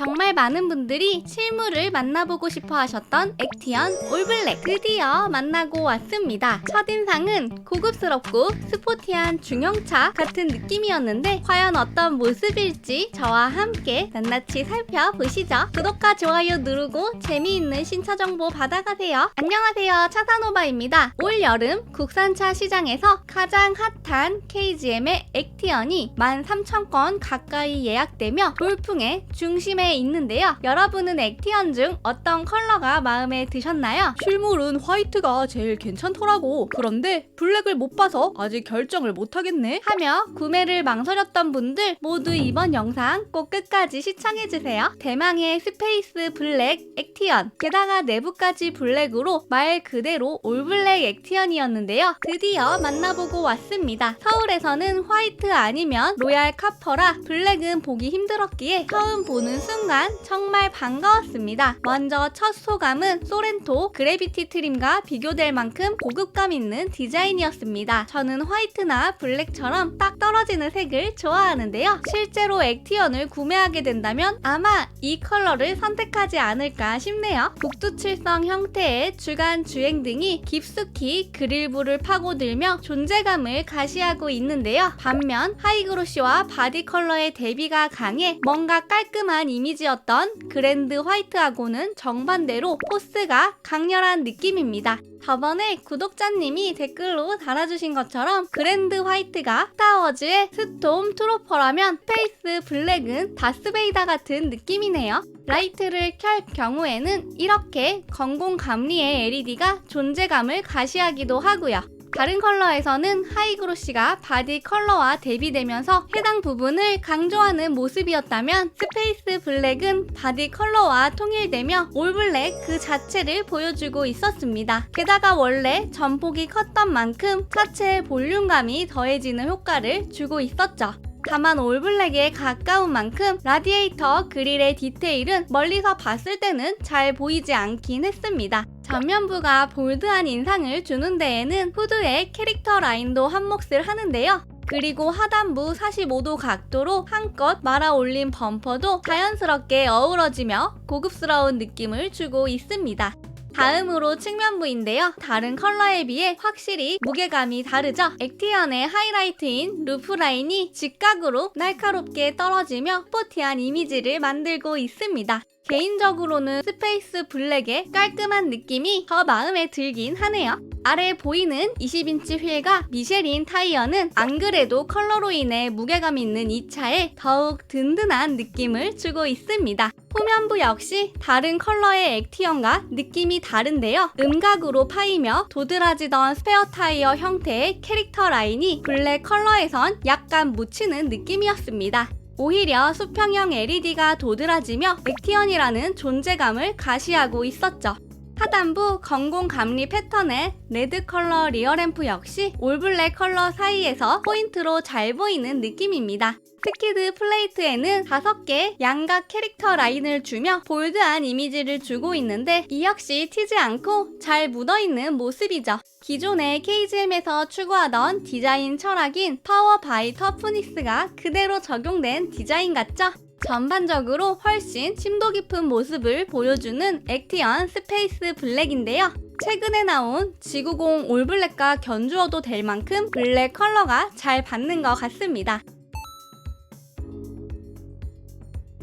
정말 많은 분들이 실물을 만나보고 싶어 하셨던 액티언 올블랙 드디어 만나고 왔습니다. 첫인상은 고급스럽고 스포티한 중형차 같은 느낌이었는데 과연 어떤 모습일지 저와 함께 낱낱이 살펴보시죠. 구독과 좋아요 누르고 재미있는 신차 정보 받아가세요. 안녕하세요. 차사노바입니다. 올 여름 국산차 시장에서 가장 핫한 KGM의 액티언이 13,000건 가까이 예약되며 돌풍의 중심에 있는데요. 여러분은 액티언 중 어떤 컬러가 마음에 드셨나요? 실물은 화이트가 제일 괜찮더라고. 그런데 블랙을 못 봐서 아직 결정을 못 하겠네. 하며 구매를 망설였던 분들 모두 이번 영상 꼭 끝까지 시청해주세요. 대망의 스페이스 블랙 액티언 게다가 내부까지 블랙으로 말 그대로 올블랙 액티언이었는데요. 드디어 만나보고 왔습니다. 서울에서는 화이트 아니면 로얄 카퍼라 블랙은 보기 힘들었기에 처음 보는 순간 정말 반가웠습니다. 먼저 첫 소감은 소렌토 그래비티 트림과 비교될 만큼 고급감 있는 디자인이었습니다. 저는 화이트나 블랙처럼 딱 떨어지는 색을 좋아하는데요. 실제로 액티언을 구매하게 된다면 아마 이 컬러를 선택하지 않을까 싶네요. 북두칠성 형태의 주간 주행 등이 깊숙이 그릴부를 파고들며 존재감을 가시하고 있는데요. 반면 하이그로시와 바디 컬러의 대비가 강해 뭔가 깔끔한 이미지 였던 그랜드 화이트하고는 정반대로 포스가 강렬한 느낌입니다. 저번에 구독자님이 댓글로 달아주신 것처럼 그랜드 화이트가 스타워즈의 스톰 트로퍼라면 페이스 블랙은 다스베이다 같은 느낌이네요. 라이트를 켤 경우에는 이렇게 건공 감리의 LED가 존재감을 가시하기도 하고요. 다른 컬러에서는 하이그로시가 바디 컬러와 대비되면서 해당 부분을 강조하는 모습이었다면 스페이스 블랙은 바디 컬러와 통일되며 올블랙 그 자체를 보여주고 있었습니다. 게다가 원래 전폭이 컸던 만큼 차체의 볼륨감이 더해지는 효과를 주고 있었죠. 다만 올블랙에 가까운 만큼 라디에이터 그릴의 디테일은 멀리서 봤을 때는 잘 보이지 않긴 했습니다. 전면부가 볼드한 인상을 주는 데에는 후드의 캐릭터 라인도 한몫을 하는데요. 그리고 하단부 45도 각도로 한껏 말아 올린 범퍼도 자연스럽게 어우러지며 고급스러운 느낌을 주고 있습니다. 다음으로 측면부인데요. 다른 컬러에 비해 확실히 무게감이 다르죠. 액티언의 하이라이트인 루프 라인이 직각으로 날카롭게 떨어지며 스포티한 이미지를 만들고 있습니다. 개인적으로는 스페이스 블랙의 깔끔한 느낌이 더 마음에 들긴 하네요. 아래 보이는 20인치 휠과 미쉐린 타이어는 안 그래도 컬러로 인해 무게감 있는 이 차에 더욱 든든한 느낌을 주고 있습니다. 후면부 역시 다른 컬러의 액티언과 느낌이 다른데요. 음각으로 파이며 도드라지던 스페어 타이어 형태의 캐릭터 라인이 블랙 컬러에선 약간 묻히는 느낌이었습니다. 오히려 수평형 LED가 도드라지며 액티언이라는 존재감을 가시하고 있었죠. 하단부 건공 감리 패턴의 레드 컬러 리어램프 역시 올블랙 컬러 사이에서 포인트로 잘 보이는 느낌입니다. 스키드 플레이트에는 5개 양각 캐릭터 라인을 주며 볼드한 이미지를 주고 있는데 이 역시 튀지 않고 잘 묻어있는 모습이죠. 기존의 KGM에서 추구하던 디자인 철학인 파워 바이 터프니스가 그대로 적용된 디자인 같죠? 전반적으로 훨씬 심도 깊은 모습을 보여주는 액티언 스페이스 블랙인데요. 최근에 나온 지구공 올블랙과 견주어도 될 만큼 블랙 컬러가 잘 받는 것 같습니다.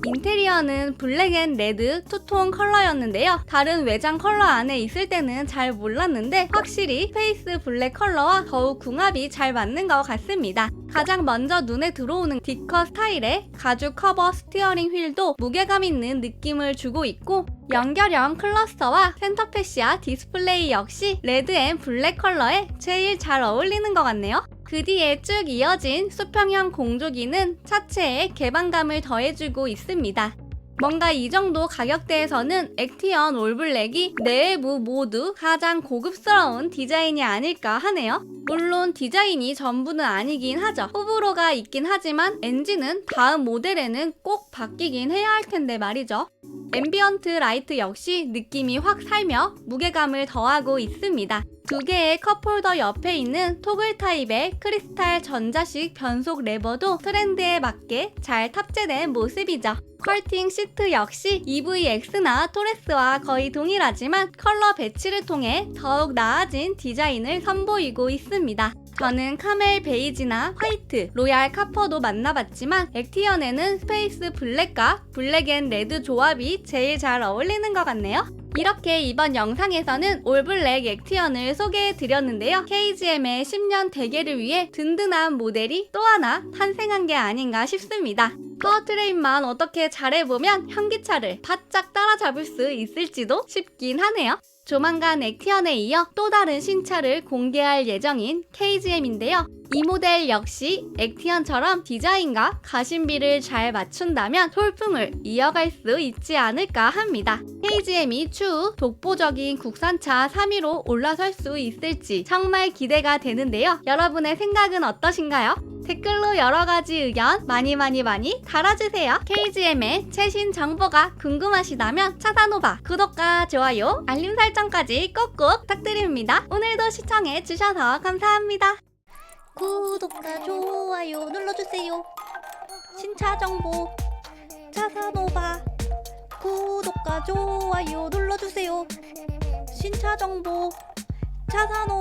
인테리어는 블랙 앤 레드 투톤 컬러였는데요. 다른 외장 컬러 안에 있을 때는 잘 몰랐는데 확실히 페이스 블랙 컬러와 더욱 궁합이 잘 맞는 것 같습니다. 가장 먼저 눈에 들어오는 디커 스타일의 가죽 커버 스티어링 휠도 무게감 있는 느낌을 주고 있고 연결형 클러스터와 센터 패시아 디스플레이 역시 레드 앤 블랙 컬러에 제일 잘 어울리는 것 같네요. 그 뒤에 쭉 이어진 수평형 공조기는 차체에 개방감을 더해주고 있습니다. 뭔가 이 정도 가격대에서는 액티언 올블랙이 내부 모두 가장 고급스러운 디자인이 아닐까 하네요. 물론 디자인이 전부는 아니긴 하죠. 호불호가 있긴 하지만 엔진은 다음 모델에는 꼭 바뀌긴 해야 할 텐데 말이죠. 앰비언트 라이트 역시 느낌이 확 살며 무게감을 더하고 있습니다. 두 개의 컵홀더 옆에 있는 토글 타입의 크리스탈 전자식 변속 레버도 트렌드에 맞게 잘 탑재된 모습이죠. 컬팅 시트 역시 EVX나 토레스와 거의 동일하지만 컬러 배치를 통해 더욱 나아진 디자인을 선보이고 있습니다. 저는 카멜 베이지나 화이트, 로얄 카퍼도 만나봤지만 액티언에는 스페이스 블랙과 블랙 앤 레드 조합이 제일 잘 어울리는 것 같네요. 이렇게 이번 영상에서는 올블랙 액티언을 소개해드렸는데요. KGM의 10년 대계를 위해 든든한 모델이 또 하나 탄생한 게 아닌가 싶습니다. 파워트레인만 어떻게 잘해보면 현기차를 바짝 따라잡을 수 있을지도 싶긴 하네요. 조만간 액티언에 이어 또 다른 신차를 공개할 예정인 KGM인데요. 이 모델 역시 액티언처럼 디자인과 가심비를 잘 맞춘다면 솔풍을 이어갈 수 있지 않을까 합니다. KGM이 추후 독보적인 국산차 3위로 올라설 수 있을지 정말 기대가 되는데요. 여러분의 생각은 어떠신가요? 댓글로 여러 가지 의견 많이 많이 많이 달아주세요. KGM의 최신 정보가 궁금하시다면 차사노바 구독과 좋아요, 알림 설정까지 꼭꼭 부탁드립니다. 오늘도 시청해 주셔서 감사합니다. 구독과 좋아요 눌러주세요. 신차 정보 차사노바 구독과 좋아요 눌러주세요. 신차 정보 차사노